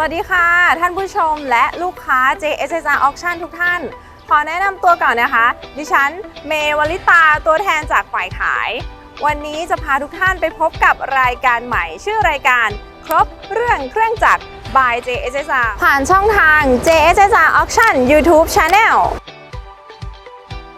วัสดีค่ะ ท่านผู้ชมและลูกค้า JSR Auction ทุกท่าน ขอแนะนำตัวก่อนนะคะ ดิฉันเมวลิตาตัวแทนจากฝ่ายขาย วันนี้จะพาทุกท่านไปพบกับรายการใหม่ ชื่อรายการครบเรื่องเครื่องจักร by JSR ผ่านช่องทาง JSR Auction YouTube Channel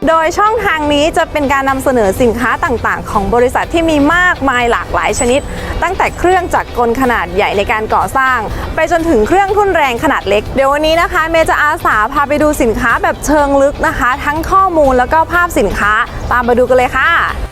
โดยช่องทางนี้จะเป็นการนำเสนอสินค้าต่างๆ ของบริษัทที่มีมากมายหลากหลายชนิด ตั้งแต่เครื่องจักรกลขนาดใหญ่ในการก่อสร้าง ไปจนถึงเครื่องทุ่นแรงขนาดเล็ก เดี๋ยววันนี้นะคะเมย์จะอาสาพาไปดูสินค้าแบบเชิงลึกนะคะ ทั้งข้อมูลแล้วก็ภาพสินค้า ตามมาดูกันเลยค่ะ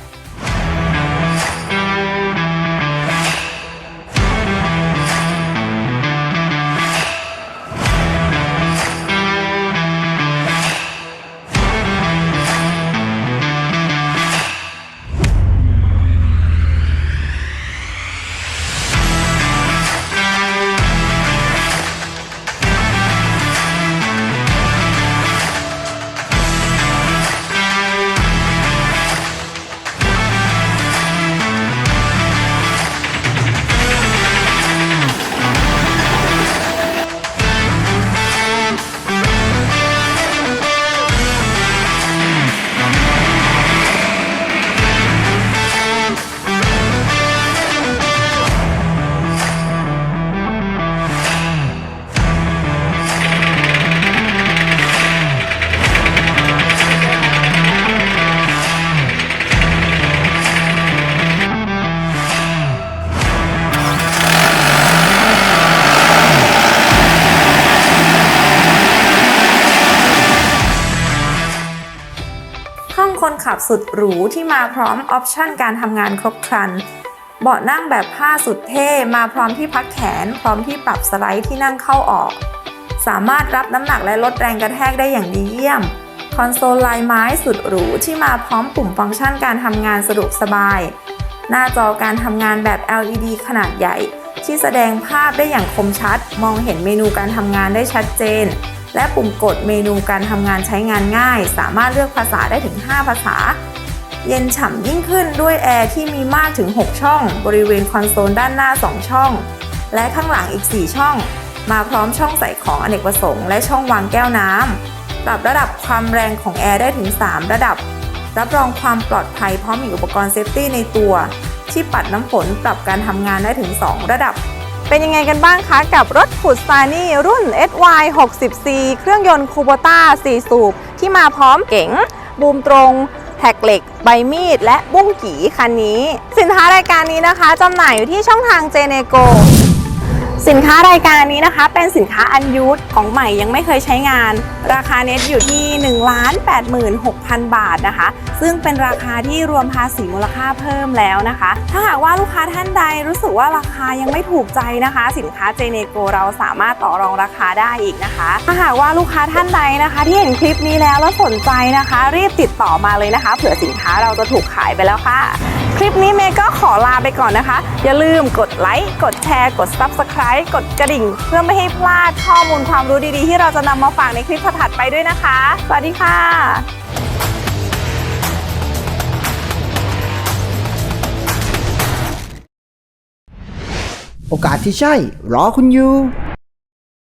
ห้องคนขับสุดหรูที่มาพร้อมออปชั่นการทำงานครบครัน เบาะนั่งแบบผ้าสุดเท่มาพร้อมที่พักแขน พร้อมที่ปรับสไลด์ที่นั่งเข้าออก สามารถรับน้ำหนักและลดแรงกระแทกได้อย่างดีเยี่ยม คอนโซลลายไม้สุดหรูที่มาพร้อมปุ่มฟังก์ชันการทำงานสะดวกสบาย หน้าจอการทำงานแบบ LED ขนาดใหญ่ ที่แสดงภาพได้อย่างคมชัด มองเห็นเมนูการทำงานได้ชัดเจน และปุ่มกดเมนูการทำงานใช้งานง่าย สามารถเลือกภาษาได้ถึง 5 ภาษา เย็นฉ่ำยิ่งขึ้นด้วยแอร์ที่มีมากถึง 6 ช่อง บริเวณคอนโซลด้านหน้า 2 ช่อง และข้างหลังอีก 4 ช่อง มาพร้อมช่องใส่ของอเนกประสงค์และช่องวางแก้วน้ำปรับระดับความแรงของแอร์ได้ถึง 3 ระดับ รับรองความปลอดภัยพร้อมมีอุปกรณ์เซฟตี้ในตัว ที่ปัดน้ำฝนปรับการทำงานได้ถึง 2 ระดับ เป็นยังไงกันบ้างคะ กับรถขุดซานี่รุ่น SY 60C เครื่องยนต์คูโบต้า4 สูบ ที่มาพร้อมเก๋ง บูมตรงแท็กเหล็ก ใบมีด และบุ้งกีคันนี้ สินค้ารายการนี้นะคะจำหน่ายอยู่ที่ช่องทางเจเนโก สินค้ารายการนี้นะคะ เป็นสินค้าอันยูทของใหม่ยังไม่เคยใช้งาน ราคาเน็ตอยู่ที่ 1 8 6 0 0 0 บาทนะคะ ซึ่งเป็นราคาที่รวมภาษีมูลค่าเพิ่มแล้วนะคะ ถ้าหากว่าลูกค้าท่านใดรู้สึกว่าราคายังไม่ถูกใจนะคะ สินค้าเจเนโกเราสามารถต่อรองราคาได้อีกนะคะ ถ้าหากว่าลูกค้าท่านใดนะคะ ที่เห็นคลิปนี้แล้วแล้วสนใจนะคะ รีบติดต่อมาเลยนะคะเผื่อสินค้าเราจะถูกขายไปแล้วค่ะ ลิปนี้เมย์ก็ขอลาไปก่อนนะคะ อย่าลืมกดไลค์ กดแชร์ กด Subscribe กดกระดิ่ง เพื่อไม่ให้พลาดข้อมูลความรู้ดีๆ ที่เราจะนำมาฝากในคลิปถัดไปด้วยนะคะ สวัสดีค่ะโอกาสที่ใช่ รอคุณอยู่